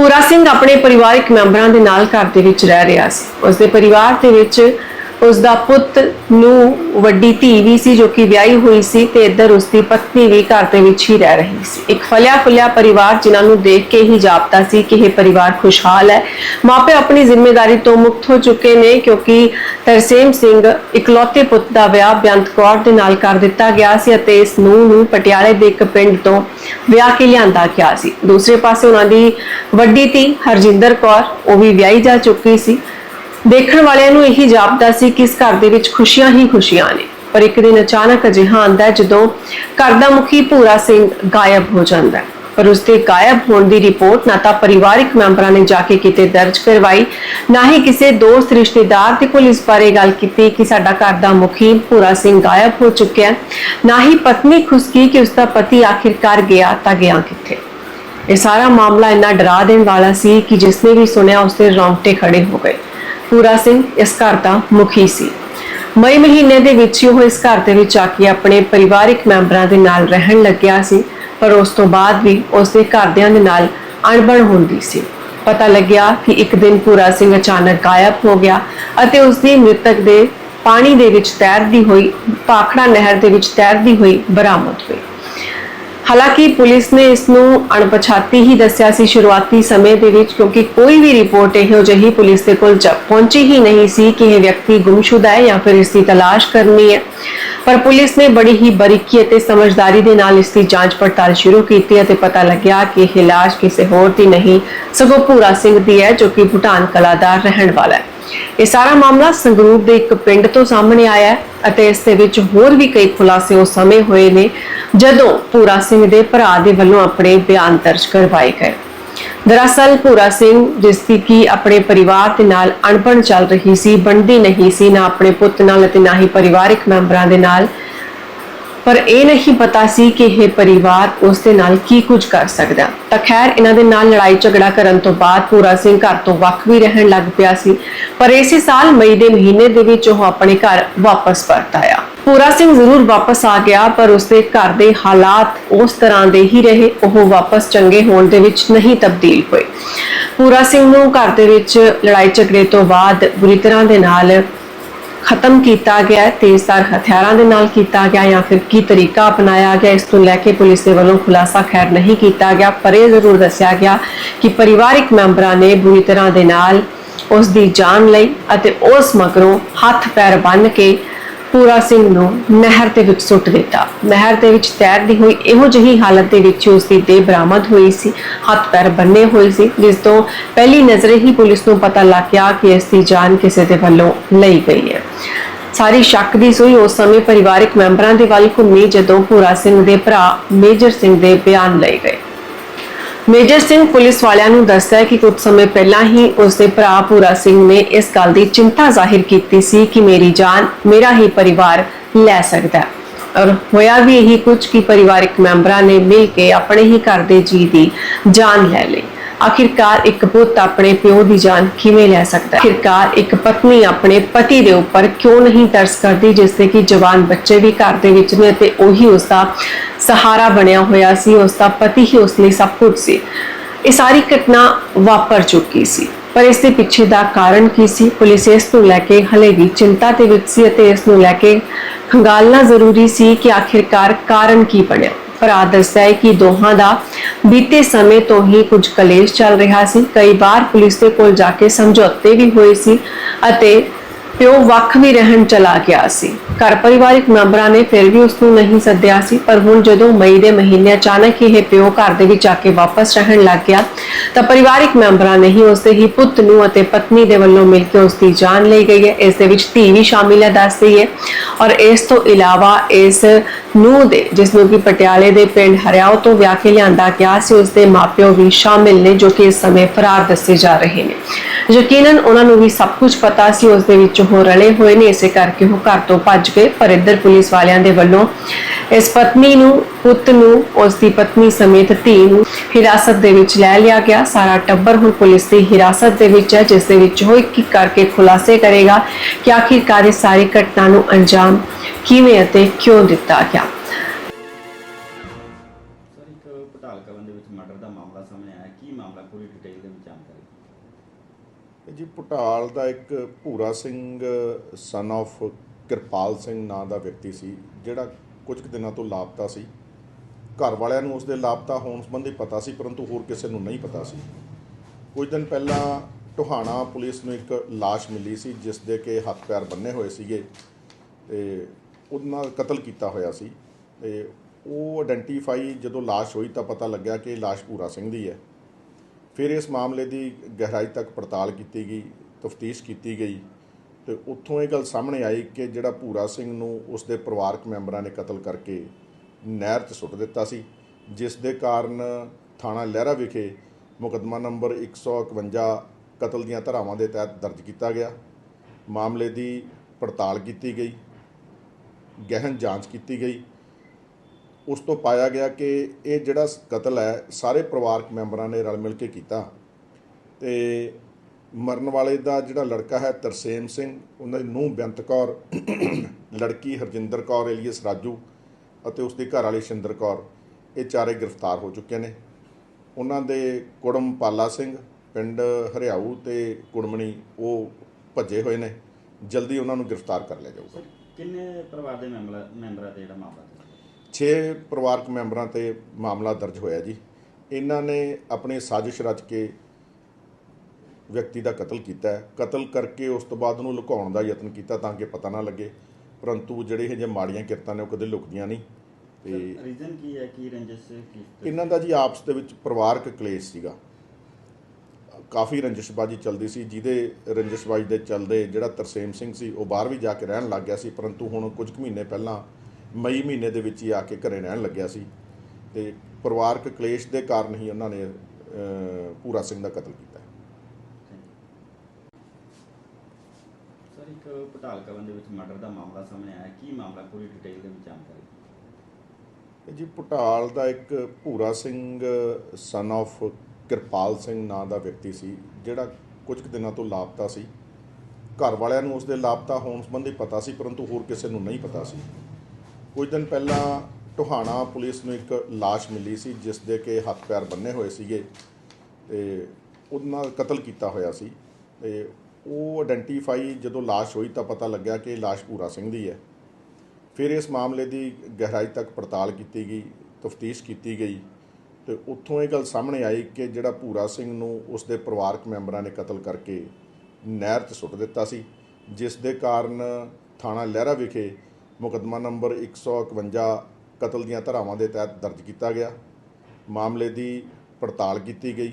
ਪੂਰਾ ਸਿੰਘ ਆਪਣੇ ਪਰਿਵਾਰਕ ਮੈਂਬਰਾਂ ਦੇ ਨਾਲ ਘਰ ਦੇ ਵਿੱਚ ਰਹਿ ਰਿਹਾ ਸੀ। ਉਸ ਦੇ ਪਰਿਵਾਰ ਦੇ ਵਿੱਚ ਉਸ ਦਾ ਪੁੱਤ ਨੂੰ ਵੱਡੀ ਧੀ ਵੀ ਸੀ ਜੋ ਕਿ ਵਿਆਹੀ ਹੋਈ ਸੀ ਤੇ ਇੱਧਰ ਉਸ ਦੀ ਪਤਨੀ ਵੀ ਘਰ ਦੇ ਵਿੱਚ ਹੀ ਰਹਿ ਰਹੀ ਸੀ। ਇੱਕ ਫਲਿਆ ਫੁੱਲਿਆ ਪਰਿਵਾਰ ਜਿਨ੍ਹਾਂ ਨੂੰ ਦੇਖ ਕੇ ਹੀ ਜਾਪਦਾ ਸੀ ਕਿ ਇਹ ਪਰਿਵਾਰ ਖੁਸ਼ਹਾਲ ਹੈ। ਮਾਪੇ ਆਪਣੀ ਜ਼ਿੰਮੇਵਾਰੀ ਤੋਂ ਮੁਕਤ ਹੋ ਚੁੱਕੇ ਨੇ ਕਿਉਂਕਿ ਤਰਸੇਮ ਸਿੰਘ ਇਕਲੌਤੇ ਪੁੱਤ ਦਾ ਵਿਆਹ ਬੇਅੰਤ ਕੌਰ ਦੇ ਨਾਲ ਕਰ ਦਿੱਤਾ ਗਿਆ ਸੀ ਅਤੇ ਇਸ ਨੂੰ ਨੂੰ ਪਟਿਆਲੇ ਦੇ ਇੱਕ ਪਿੰਡ ਤੋਂ ਵਿਆਹ ਕੇ ਲਿਆਂਦਾ ਗਿਆ ਸੀ। ਦੂਸਰੇ ਪਾਸੇ ਉਹਨਾਂ ਦੀ ਵੱਡੀ ਧੀ ਹਰਜਿੰਦਰ ਕੌਰ, ਉਹ ਵੀ ਵਿਆਹੀ ਜਾ ਚੁੱਕੀ ਸੀ। ਦੇਖਣ ਵਾਲਿਆਂ ਨੂੰ ਇਹੀ ਜਾਪਦਾ ਸੀ ਕਿ ਇਸ ਘਰ ਦੇ ਵਿੱਚ ਖੁਸ਼ੀਆਂ ਹੀ ਖੁਸ਼ੀਆਂ ਨੇ। ਪਰ ਇੱਕ ਦਿਨ ਅਚਾਨਕ ਅਜਿਹਾ ਆਂਦਾ ਹੈ ਜਦੋਂ ਘਰ ਦਾ ਮੁਖੀ ਭੂਰਾ ਸਿੰਘ ਗਾਇਬ ਹੋ ਜਾਂਦਾ ਹੈ। ਪਰ ਉਸ ਗਾਇਬ ਹੋਣ ਦੀ ਰਿਪੋਰਟ ਨਾ ਤਾਂ ਪਰਿਵਾਰਿਕ ਮੈਂਬਰਾਂ ਨੇ ਜਾ ਕੇ ਕਿਤੇ ਦਰਜ ਕਰਵਾਈ, ਨਾ ਹੀ ਕਿਸੇ ਦੋਸਤ, ਰਿਸ਼ਤੇਦਾਰ ਦੇ ਕੋਲ ਇਸ ਬਾਰੇ ਗੱਲ ਕੀਤੀ ਕਿ ਸਾਡਾ ਘਰ ਦਾ ਮੁਖੀ ਭੂਰਾ ਸਿੰਘ ਗਾਇਬ ਹੋ ਚੁੱਕਿਆ ਨਾ ਹੀ ਪਤਨੀ ਖੁਸ਼ਕੀ ਕਿ ਉਸਦਾ ਪਤੀ ਆਖਿਰਕਾਰ ਗਿਆ ਤਾਂ ਗਿਆ ਕਿੱਥੇ? ਇਹ ਸਾਰਾ ਮਾਮਲਾ ਇੰਨਾ ਡਰਾ ਦੇਣ ਵਾਲਾ ਸੀ ਕਿ ਜਿਸਨੇ ਵੀ ਸੁਣਿਆ ਉਸਦੇ ਰੌਂਗਟੇ ਖੜੇ ਹੋ ਗਏ। ਪੂਰਾ ਸਿੰਘ ਇਸ ਘਰ ਦਾ ਮੁਖੀ ਸੀ। ਮਈ ਮਹੀਨੇ ਦੇ ਵਿੱਚ ਹੀ ਉਹ ਇਸ ਘਰ ਦੇ ਵਿੱਚ ਆ ਕੇ ਆਪਣੇ ਪਰਿਵਾਰਿਕ ਮੈਂਬਰਾਂ ਦੇ ਨਾਲ ਰਹਿਣ ਲੱਗਿਆ ਸੀ, ਪਰ ਉਸ ਤੋਂ ਬਾਅਦ ਵੀ ਉਸ ਦੇ ਘਰਦਿਆਂ ਦੇ ਨਾਲ ਅਣਬਣ ਹੁੰਦੀ ਸੀ। ਪਤਾ ਲੱਗਿਆ ਕਿ ਇੱਕ ਦਿਨ ਪੂਰਾ ਸਿੰਘ ਅਚਾਨਕ ਗਾਇਬ ਹੋ ਗਿਆ ਅਤੇ ਉਸ ਦੀ ਮ੍ਰਿਤਕ ਦੇ ਪਾਣੀ ਦੇ ਵਿੱਚ ਤੈਰਦੀ ਹੋਈ, ਪਾਖੜਾ ਨਹਿਰ ਦੇ ਵਿੱਚ ਤੈਰਦੀ ਹੋਈ ਬਰਾਮਦ ਹੋਈ। ਹਾਲਾਂਕਿ ਪੁਲਿਸ ਨੇ ਇਸ ਨੂੰ ਅਣਪਛਾਤੀ ਹੀ ਦੱਸਿਆ ਸੀ ਸ਼ੁਰੂਆਤੀ ਸਮੇਂ ਦੇ ਵਿੱਚ ਕਿਉਂਕਿ ਕੋਈ ਵੀ ਰਿਪੋਰਟ ਇਹੋ ਜਿਹੀ ਪੁਲਿਸ ਦੇ ਕੋਲ ਜ- ਪਹੁੰਚੀ ਹੀ ਨਹੀਂ ਸੀ ਕਿ ਇਹ ਵਿਅਕਤੀ ਗੁੰਮਸ਼ੁਦਾ ਹੈ ਜਾਂ ਫਿਰ ਇਸ ਦੀ ਤਲਾਸ਼ ਕਰਨੀ ਹੈ ਪਰ ਪੁਲਿਸ ਨੇ ਬੜੀ ਹੀ ਬਰੀਕੀ ਅਤੇ ਸਮਝਦਾਰੀ ਦੇ ਨਾਲ ਇਸ ਦੀ ਜਾਂਚ ਪੜਤਾਲ ਸ਼ੁਰੂ ਕੀਤੀ ਅਤੇ ਪਤਾ ਲੱਗਿਆ ਕਿ ਇਹ ਲਾਸ਼ ਕਿਸੇ ਹੋਰ ਦੀ ਨਹੀਂ ਸਗੋਂ ਪੂਰਾ ਸਿੰਘ ਦੀ ਹੈ ਜੋ ਕਿ ਭੂਟਾਨ ਕਲਾ ਦਾ ਰਹਿਣ ਵਾਲਾ ਹੈ ਇਹ ਸਾਰਾ ਮਾਮਲਾ ਸੰਗਰੂਰ ਦੇ ਇੱਕ ਪਿੰਡ ਤੋਂ ਸਾਹਮਣੇ ਆਇਆ ਹੈ ਅਤੇ ਇਸ ਦੇ ਵਿੱਚ ਹੋਰ ਵੀ ਕਈ ਖੁਲਾਸੇ ਉਸ ਸਮੇਂ ਹੋਏ ਨੇ ਜਦੋਂ ਪੂਰਾ ਸਿੰਘ ਦੇ ਭਰਾ ਦੇ ਵੱਲੋਂ ਆਪਣੇ ਬਿਆਨ ਦਰਜ ਕਰਵਾਏ ਗਏ। ਦਰਅਸਲ ਪੂਰਾ ਸਿੰਘ, ਜਿਸ ਦੀ ਕੀ ਆਪਣੇ ਪਰਿਵਾਰ ਦੇ ਨਾਲ ਅਣਬਣ ਚੱਲ ਰਹੀ ਸੀ, ਬਣਦੀ ਨਹੀਂ ਸੀ, ਨਾ ਆਪਣੇ ਪੁੱਤ ਨਾਲ ਅਤੇ ਨਾ ਹੀ ਪਰਿਵਾਰਿਕ ਮੈਂਬਰਾਂ ਦੇ ਨਾਲ ਪਰ ਇਹ ਨਹੀਂ ਪਤਾ ਸੀ ਕਿ ਇਹ ਪਰਿਵਾਰ ਉਸ ਦੇ ਨਾਲ ਕੀ ਕੁਝ ਕਰ ਸਕਦਾ। ਤਾਂ ਖੈਰ, ਇਹਨਾਂ ਦੇ ਨਾਲ ਲੜਾਈ ਝਗੜਾ ਕਰਨ ਤੋਂ ਬਾਅਦ ਪੂਰਾ ਸਿੰਘ ਘਰ ਤੋਂ ਵੱਖ ਵੀ ਰਹਿਣ ਲੱਗ ਪਿਆ ਸੀ। ਪਰ ਇਸੇ ਸਾਲ ਮਈ ਦੇ ਮਹੀਨੇ ਦੇ ਵਿੱਚ ਉਹ ਆਪਣੇ ਘਰ ਵਾਪਸ ਪਰਤ ਆਇਆ। ਪੂਰਾ ਸਿੰਘ ਜ਼ਰੂਰ ਵਾਪਸ ਆ ਗਿਆ, ਪਰ ਉਸਦੇ ਘਰ ਦੇ ਹਾਲਾਤ ਉਸ ਤਰ੍ਹਾਂ ਦੇ ਹੀ ਰਹੇ। ਉਹ ਵਾਪਸ ਚੰਗੇ ਹੋਣ ਦੇ ਵਿੱਚ ਨਹੀਂ ਤਬਦੀਲ ਹੋਏ। ਪੂਰਾ ਸਿੰਘ ਨੂੰ ਘਰ ਦੇ ਵਿੱਚ ਲੜਾਈ ਝਗੜੇ ਤੋਂ ਬਾਅਦ ਬੁਰੀ ਤਰ੍ਹਾਂ ਦੇ ਨਾਲ ਖਤਮ ਕੀਤਾ ਗਿਆ ਹੈ ਤੇਜ਼ਧਾਰ ਹਥਿਆਰਾਂ ਦੇ ਨਾਲ ਕੀਤਾ ਗਿਆ ਜਾਂ ਫਿਰ ਕੀ ਤਰੀਕਾ ਅਪਣਾਇਆ ਗਿਆ, ਇਸ ਤੋਂ ਲੈ ਕੇ ਪੁਲਿਸ ਦੇ ਵੱਲੋਂ ਖੁਲਾਸਾ ਖੈਰ ਨਹੀਂ ਕੀਤਾ ਗਿਆ, ਪਰ ਇਹ ਜ਼ਰੂਰ ਦੱਸਿਆ ਗਿਆ ਕਿ ਪਰਿਵਾਰਿਕ ਮੈਂਬਰਾਂ ਨੇ ਬੁਰੀ ਤਰ੍ਹਾਂ ਦੇ ਨਾਲ ਉਸ ਦੀ ਜਾਨ ਲਈ ਅਤੇ ਉਸ ਮਗਰੋਂ ਹੱਥ ਪੈਰ ਬੰਨ੍ਹ ਕੇ ਪੂਰਾ ਸਿੰਘ ਨੂੰ ਨਹਿਰ ਦੇ ਵਿੱਚ ਸੁੱਟ ਦਿੱਤਾ। ਨਹਿਰ ਦੇ ਵਿੱਚ ਤੈਰਦੀ ਹੋਈ ਇਹੋ ਜਿਹੀ ਹਾਲਤ ਦੇ ਵਿੱਚ ਉਸ ਦੀ ਦੇਹ ਬਰਾਮਦ ਹੋਈ ਸੀ। ਹੱਥ ਪੈਰ ਬੰਨੇ ਹੋਏ ਸੀ, ਜਿਸ ਤੋਂ ਪਹਿਲੀ ਨਜ਼ਰੇ ਹੀ ਪੁਲਿਸ ਨੂੰ ਪਤਾ ਲੱਗ ਗਿਆ ਕਿ ਇਸ ਦੀ ਜਾਨ ਕਿਸੇ ਦੇ ਵੱਲੋਂ ਲਈ ਗਈ ਹੈ। ਸਾਰੀ ਸ਼ੱਕ ਦੀ ਸੂਈ ਉਸ ਸਮੇਂ ਪਰਿਵਾਰਕ ਮੈਂਬਰਾਂ ਦੇ ਵੱਲ ਘੁੰਮੀ ਜਦੋਂ ਪੂਰਾ ਸਿੰਘ ਦੇ ਭਰਾ ਮੇਜਰ ਸਿੰਘ ਦੇ ਬਿਆਨ ਲਏ ਗਏ। ਮੇਜਰ ਸਿੰਘ ਪੁਲਿਸ ਵਾਲਿਆਂ ਨੂੰ ਦੱਸਦਾ ਹੈ ਕਿ ਕੁਝ ਸਮੇਂ ਪਹਿਲਾਂ ਹੀ ਉਸ ਦੇ ਭਰਾ ਪੂਰਾ ਸਿੰਘ ਨੇ ਇਸ ਗੱਲ ਦੀ ਚਿੰਤਾ ਜ਼ਾਹਿਰ ਕੀਤੀ ਸੀ ਕਿ ਮੇਰੀ ਜਾਨ ਮੇਰਾ ਹੀ ਪਰਿਵਾਰ ਲੈ ਸਕਦਾ ਔਰ ਹੋਇਆ ਵੀ ਇਹੀ ਕੁਝ ਕਿ ਪਰਿਵਾਰਕ ਮੈਂਬਰਾਂ ਨੇ ਮਿਲ ਕੇ ਆਪਣੇ ਹੀ ਘਰ ਦੇ ਜੀ ਦੀ ਜਾਨ ਲੈ ਲਈ। ਆਖਿਰਕਾਰ ਇੱਕ ਪੁੱਤ ਆਪਣੇ ਪਿਓ ਦੀ ਜਾਨ ਕਿਵੇਂ ਲੈ ਸਕਦਾ ਹੈ? ਆਖਿਰਕਾਰ ਇੱਕ ਪਤਨੀ ਆਪਣੇ ਪਤੀ ਦੇ ਉੱਪਰ ਕਿਉਂ ਨਹੀਂ ਤਰਸ ਕਰਦੀ, ਜਿਸ ਦੇ ਕਿ ਜਵਾਨ ਬੱਚੇ ਵੀ ਘਰ ਦੇ ਵਿੱਚ ਨੇ ਤੇ ਉਹੀ ਉਸ ਦਾ ਸਹਾਰਾ ਬਣਿਆ ਹੋਇਆ ਸੀ ਉਸ ਦਾ ਪਤੀ ਹੀ ਉਸ ਲਈ ਸਭ ਕੁਝ ਸੀ। ਇਹ ਸਾਰੀ ਘਟਨਾ ਵਾਪਰ ਚੁੱਕੀ ਸੀ। ਪਰ ਇਸ ਦੇ ਪਿੱਛੇ ਦਾ ਕਾਰਨ ਕੀ ਸੀ? ਪੁਲਿਸ ਇਸ ਨੂੰ ਲੈ ਕੇ ਹਲੇ ਵੀ ਚਿੰਤਾ ਦੇ ਵਿੱਚ ਸੀ ਅਤੇ ਇਸ ਨੂੰ ਲੈ ਕੇ ਖੰਗਾਲਣਾ ਜ਼ਰੂਰੀ ਸੀ ਕਿ ਆਖਿਰਕਾਰ ਕਾਰਨ ਕੀ ਬਣਿਆ। ਭਰਾ ਦੱਸਦਾ ਹੈ ਕਿ ਦੋਹਾਂ ਦਾ ਬੀਤੇ ਸਮੇਂ ਤੋਂ ਹੀ ਕੁਝ ਕਲੇਸ਼ ਚੱਲ ਰਿਹਾ ਸੀ। ਕਈ ਵਾਰ ਪੁਲਿਸ ਦੇ ਕੋਲ ਜਾ ਕੇ ਸਮਝੌਤੇ ਵੀ ਹੋਏ ਸੀ ਅਤੇ ਪਿਓ ਵੱਖ ਵੀ ਰਹਿਣ ਚਲਾ ਗਿਆ ਸੀ। ਘਰ ਪਰਿਵਾਰਿਕ ਮੈਂਬਰਾਂ ਨੇ ਫਿਰ ਵੀ ਉਸ ਨੂੰ ਨਹੀਂ ਸੱਦਿਆ ਸੀ, ਪਰ ਹੁਣ ਜਦੋਂ ਮਈ ਦੇ ਮਹੀਨੇ ਅਚਾਨਕ ਹੀ ਇਹ ਪਿਓ ਘਰ ਦੇ ਵਿੱਚ ਆ ਕੇ ਵਾਪਸ ਰਹਿਣ ਲੱਗ ਗਿਆ, ਤਾਂ ਪਰਿਵਾਰਿਕ ਮੈਂਬਰਾਂ ਨੇ ਹੀ ਉਸ ਦੇ ਹੀ ਪੁੱਤ ਨੂੰ ਅਤੇ ਪਤਨੀ ਦੇ ਵੱਲੋਂ ਮਿਲ ਕੇ ਉਸ ਦੀ ਜਾਨ ਲਈ ਗਈ ਹੈ। ਇਸ ਦੇ ਵਿੱਚ ਧੀ ਵੀ ਸ਼ਾਮਿਲ ਹੈ ਦੱਸਦੀ ਹੈ ਔਰ ਇਸ ਤੋਂ ਇਲਾਵਾ ਇਸ ਨੂੰ ਦੇ, ਜਿਸ ਨੂੰ ਕਿ ਪਟਿਆਲੇ ਦੇ ਪਿੰਡ ਹਰਿਆਓ ਤੋਂ ਵਿਆਹ ਕੇ ਲਿਆਂਦਾ ਗਿਆ ਸੀ ਉਸ ਦੇ ਮਾਪਿਓ ਵੀ ਸ਼ਾਮਿਲ ਨੇ, ਜੋ ਕਿ ਇਸ ਸਮੇਂ ਫਰਾਰ ਦੱਸੇ ਜਾ ਰਹੇ ਨੇ। ਯਕੀਨਨ ਉਹਨਾਂ ਨੂੰ ਵੀ ਸਭ ਕੁਝ ਪਤਾ ਸੀ ਉਸ ਦੇ ਵਿੱਚ ਉਹ ਰਲੇ ਹੋਏ ਨੇ, ਇਸੇ ਕਰਕੇ ਉਹ ਘਰ ਤੋਂ ਭੱਜ ਗਏ। ਪਰ ਇੱਧਰ ਪੁਲਿਸ ਵਾਲਿਆਂ ਦੇ ਵੱਲੋਂ ਇਸ ਪਤਨੀ ਨੂੰ, ਪੁੱਤ ਨੂੰ, ਉਸ ਦੀ ਪਤਨੀ ਸਮੇਤ ਧੀ ਨੂੰ ਹਿਰਾਸਤ ਦੇ ਵਿੱਚ ਲੈ ਲਿਆ ਗਿਆ। ਸਾਰਾ ਟੱਬਰ ਹੁਣ ਪੁਲਿਸ ਦੀ ਹਿਰਾਸਤ ਦੇ ਵਿੱਚ ਹੈ, ਜਿਸ ਦੇ ਵਿੱਚ ਉਹ ਇੱਕ ਇੱਕ ਕਰਕੇ ਖੁਲਾਸੇ ਕਰੇਗਾ ਕਿ ਆਖਿਰਕਾਰ ਇਸ ਸਾਰੀ ਘਟਨਾ ਨੂੰ ਅੰਜਾਮ ਕਿਵੇਂ ਅਤੇ ਕਿਉਂ ਦਿੱਤਾ ਗਿਆ। ਸਰ, ਇੱਕ ਪਟਾਲ ਕਲਾਂ ਦੇ ਵਿੱਚ ਮਰਡਰ ਦਾ ਮਾਮਲਾ ਸਾਹਮਣੇ ਆਇਆ। ਕੀ ਮਾਮਲਾ? ਪੂਰੀ ਡਿਟੇਲ ਦੇ ਵਿੱਚ ਜਾਣਕਾਰੀ ਜੀ ਭੁਟਾਲ ਦਾ ਇੱਕ ਭੂਰਾ ਸਿੰਘ ਸਨ of ਕਿਰਪਾਲ ਸਿੰਘ ਨਾਂ ਦਾ ਵਿਅਕਤੀ ਸੀ, ਜਿਹੜਾ ਕੁਝ ਕੁ ਦਿਨਾਂ ਤੋਂ ਲਾਪਤਾ ਸੀ। ਘਰ ਵਾਲਿਆਂ ਨੂੰ ਉਸਦੇ ਲਾਪਤਾ ਹੋਣ ਸੰਬੰਧੀ ਪਤਾ ਸੀ, ਪਰੰਤੂ ਹੋਰ ਕਿਸੇ ਨੂੰ ਨਹੀਂ ਪਤਾ ਸੀ। ਕੁਝ ਦਿਨ ਪਹਿਲਾਂ ਟੋਹਾਣਾ ਪੁਲਿਸ ਨੂੰ ਇੱਕ ਲਾਸ਼ ਮਿਲੀ ਸੀ, ਜਿਸ ਦੇ ਕਿ ਹੱਥ ਪੈਰ ਬੰਨੇ ਹੋਏ ਸੀਗੇ ਤੇ ਉਹਨਾਂ ਨਾਲ ਕਤਲ ਕੀਤਾ ਹੋਇਆ ਸੀ। ਤੇ ਉਹ ਆਇਡੈਂਟੀਫਾਈ ਜਦੋਂ ਲਾਸ਼ ਹੋਈ ਤਾਂ ਪਤਾ ਲੱਗਿਆ ਕਿ ਇਹ ਲਾਸ਼ ਭੂਰਾ ਸਿੰਘ ਦੀ ਹੈ। ਫਿਰ ਇਸ ਮਾਮਲੇ ਦੀ ਗਹਿਰਾਈ ਤੱਕ ਪੜਤਾਲ ਕੀਤੀ ਗਈ, ਤਫਤੀਸ਼ ਕੀਤੀ ਗਈ ਤੇ ਉੱਥੋਂ ਇਹ ਗੱਲ ਸਾਹਮਣੇ ਆਈ ਕਿ ਜਿਹੜਾ ਭੂਰਾ ਸਿੰਘ ਨੂੰ ਉਸਦੇ ਪਰਿਵਾਰਕ ਮੈਂਬਰਾਂ ਨੇ ਕਤਲ ਕਰਕੇ ਨਹਿਰ 'ਚ ਸੁੱਟ ਦਿੱਤਾ ਸੀ, ਜਿਸ ਦੇ ਕਾਰਨ ਥਾਣਾ ਲਹਿਰਾ ਵਿਖੇ ਮੁਕੱਦਮਾ ਨੰਬਰ 151 ਕਤਲ ਦੀਆਂ ਧਾਰਾਵਾਂ ਦੇ ਤਹਿਤ ਦਰਜ ਕੀਤਾ ਗਿਆ। ਮਾਮਲੇ ਦੀ ਪੜਤਾਲ ਕੀਤੀ ਗਈ ਗਹਿਨ ਜਾਂਚ ਕੀਤੀ ਗਈ ਉਸ ਤੋਂ ਪਾਇਆ ਗਿਆ ਕਿ ਇਹ ਜਿਹੜਾ ਕਤਲ ਹੈ, ਸਾਰੇ ਪਰਿਵਾਰਕ ਮੈਂਬਰਾਂ ਨੇ ਰਲ ਮਿਲ ਕੇ ਕੀਤਾ। ਤੇ ਮਰਨ ਵਾਲੇ ਦਾ ਜਿਹੜਾ ਲੜਕਾ ਹੈ, ਤਰਸੇਮ ਸਿੰਘ ਉਹਨਾਂ ਦੀ ਨੂੰਹ ਬੇਅੰਤ ਕੌਰ, ਲੜਕੀ ਹਰਜਿੰਦਰ ਕੌਰ, ਏਲੀਅਸ ਰਾਜੂ ਅਤੇ ਉਸ ਦੀ ਘਰ ਵਾਲੀ ਸ਼ਿੰਦਰ ਕੌਰ, ਇਹ ਚਾਰੇ ਗ੍ਰਿਫਤਾਰ ਹੋ ਚੁੱਕੇ ਨੇ। ਉਹਨਾਂ ਦੇ ਕੁੜਮ ਪਾਲਾ ਸਿੰਘ, ਪਿੰਡ ਹਰਿਆਊ ਤੇ ਕੁੜਮਣੀ, ਉਹ ਭੱਜੇ ਹੋਏ ਨੇ। ਜਲਦੀ ਉਹਨਾਂ ਨੂੰ ਗ੍ਰਿਫਤਾਰ ਕਰ ਲਿਆ ਜਾਊਗਾ। ਕਿੰਨੇ ਪਰਿਵਾਰ ਦੇ ਮੈਂਬਰ ਮੈਂਬਰਾਂ ਤੇ ਜਿਹੜਾ ਮਾਮਲਾ ਹੈ? 6 ਪਰਿਵਾਰਕ ਮੈਂਬਰਾਂ ਤੇ ਮਾਮਲਾ ਦਰਜ ਹੋਇਆ ਜੀ। ਇਹਨਾਂ ਨੇ ਆਪਣੀ ਸਾਜ਼ਿਸ਼ ਰਚ ਕੇ ਵਿਅਕਤੀ ਦਾ ਕਤਲ ਕੀਤਾ। ਹੈ ਕਤਲ ਕਰਕੇ ਉਸ ਤੋਂ ਬਾਅਦ ਉਹਨੂੰ ਲੁਕਾਉਣ ਦਾ ਯਤਨ ਕੀਤਾ ਤਾਂ ਕਿ ਪਤਾ ਨਾ ਲੱਗੇ। ਪਰੰਤੂ ਜਿਹੜੇ ਇਹ ਜੇ ਮਾੜੀਆਂ ਕਿਰਤਾਂ ਨੇ ਉਹ ਕਦੇ ਲੁਕਦੀਆਂ ਨਹੀਂ। ਤੇ ਰੀਜ਼ਨ ਕੀ ਹੈ? ਕੀ ਰੰਜਿਸ਼ ਕੀ ਇਹਨਾਂ ਦਾ ਜੀ ਆਪਸ ਦੇ ਵਿੱਚ ਪਰਿਵਾਰਕ ਕਲੇਸ਼ ਸੀਗਾ। ਕਾਫੀ ਰੰਜਿਸ਼ਬਾਜੀ ਚੱਲਦੀ ਸੀ। ਜਿਹਦੇ ਰੰਜਿਸ਼ਬਾਜੀ ਦੇ ਚੱਲਦੇ ਜਿਹੜਾ ਤਰਸੇਮ ਸਿੰਘ ਸੀ ਉਹ ਬਾਹਰ ਵੀ ਜਾ ਕੇ ਰਹਿਣ ਲੱਗ ਗਿਆ ਸੀ। ਪਰੰਤੂ ਹੁਣ ਕੁਝ ਕੁ ਮਹੀਨੇ ਪਹਿਲਾਂ ਮਈ ਮਹੀਨੇ ਦੇ ਵਿੱਚ ਹੀ ਆ ਕੇ ਘਰੇ ਰਹਿਣ ਲੱਗਿਆ ਸੀ ਤੇ ਪਰਿਵਾਰਕ ਕਲੇਸ਼ ਦੇ ਕਾਰਨ ਹੀ ਉਹਨਾਂ ਨੇ ਭੂਰਾ ਸਿੰਘ ਦਾ ਕਤਲ ਕੀਤਾ ਸਰ ਇੱਕ ਪਟਾਲ ਕਵਨ ਦੇ ਵਿੱਚ ਮਰਡਰ ਦਾ ਮਾਮਲਾ ਸਾਹਮਣੇ ਆਇਆ। ਹੈ। ਕੀ ਮਾਮਲਾ? ਪੂਰੀ ਡਿਟੇਲ ਦੇ ਵਿੱਚ ਜਾਣਕਾਰੀ ਇਹ ਜੀ ਪਟਾਲ ਦਾ ਇੱਕ ਭੂਰਾ ਸਿੰਘ ਸਨ of ਕਿਰਪਾਲ ਸਿੰਘ ਨਾਂ ਦਾ ਵਿਅਕਤੀ ਸੀ ਜਿਹੜਾ ਕੁਝ ਦਿਨਾਂ ਤੋਂ ਲਾਪਤਾ ਸੀ। ਘਰ ਵਾਲਿਆਂ ਨੂੰ ਉਸਦੇ ਲਾਪਤਾ ਹੋਣ ਸੰਬੰਧੀ ਪਤਾ ਸੀ ਪਰੰਤੂ ਹੋਰ ਕਿਸੇ ਨੂੰ ਨਹੀਂ ਪਤਾ ਸੀ। ਕੁਝ ਦਿਨ ਪਹਿਲਾਂ ਟੋਹਾਣਾ ਪੁਲਿਸ ਨੂੰ ਇੱਕ ਲਾਸ਼ ਮਿਲੀ ਸੀ, ਜਿਸ ਦੇ ਕਿ ਹੱਥ ਪੈਰ ਬੰਨੇ ਹੋਏ ਸੀਗੇ ਤੇ ਉਹਨਾਂ ਕਤਲ ਕੀਤਾ ਹੋਇਆ ਸੀ ਤੇ ਉਹ ਆਇਡੈਂਟੀਫਾਈ ਜਦੋਂ ਲਾਸ਼ ਹੋਈ ਤਾਂ ਪਤਾ ਲੱਗਿਆ ਕਿ ਇਹ ਲਾਸ਼ ਭੂਰਾ ਸਿੰਘ ਦੀ ਹੈ। ਫਿਰ ਇਸ ਮਾਮਲੇ ਦੀ ਗਹਿਰਾਈ ਤੱਕ ਪੜਤਾਲ ਕੀਤੀ ਗਈ, ਤਫਤੀਸ਼ ਕੀਤੀ ਗਈ ਤੇ ਉੱਥੋਂ ਇਹ ਗੱਲ ਸਾਹਮਣੇ ਆਈ ਕਿ ਜਿਹੜਾ ਭੂਰਾ ਸਿੰਘ ਨੂੰ ਉਸਦੇ ਪਰਿਵਾਰਕ ਮੈਂਬਰਾਂ ਨੇ ਕਤਲ ਕਰਕੇ ਨਹਿਰ 'ਚ ਸੁੱਟ ਦਿੱਤਾ ਸੀ, ਜਿਸ ਦੇ ਕਾਰਨ ਥਾਣਾ ਲਹਿਰਾ ਵਿਖੇ ਮੁਕੱਦਮਾ ਨੰਬਰ 151 ਕਤਲ ਦੀਆਂ ਧਾਰਾਵਾਂ ਦੇ ਤਹਿਤ ਦਰਜ ਕੀਤਾ ਗਿਆ। ਮਾਮਲੇ ਦੀ ਪੜਤਾਲ ਕੀਤੀ ਗਈ।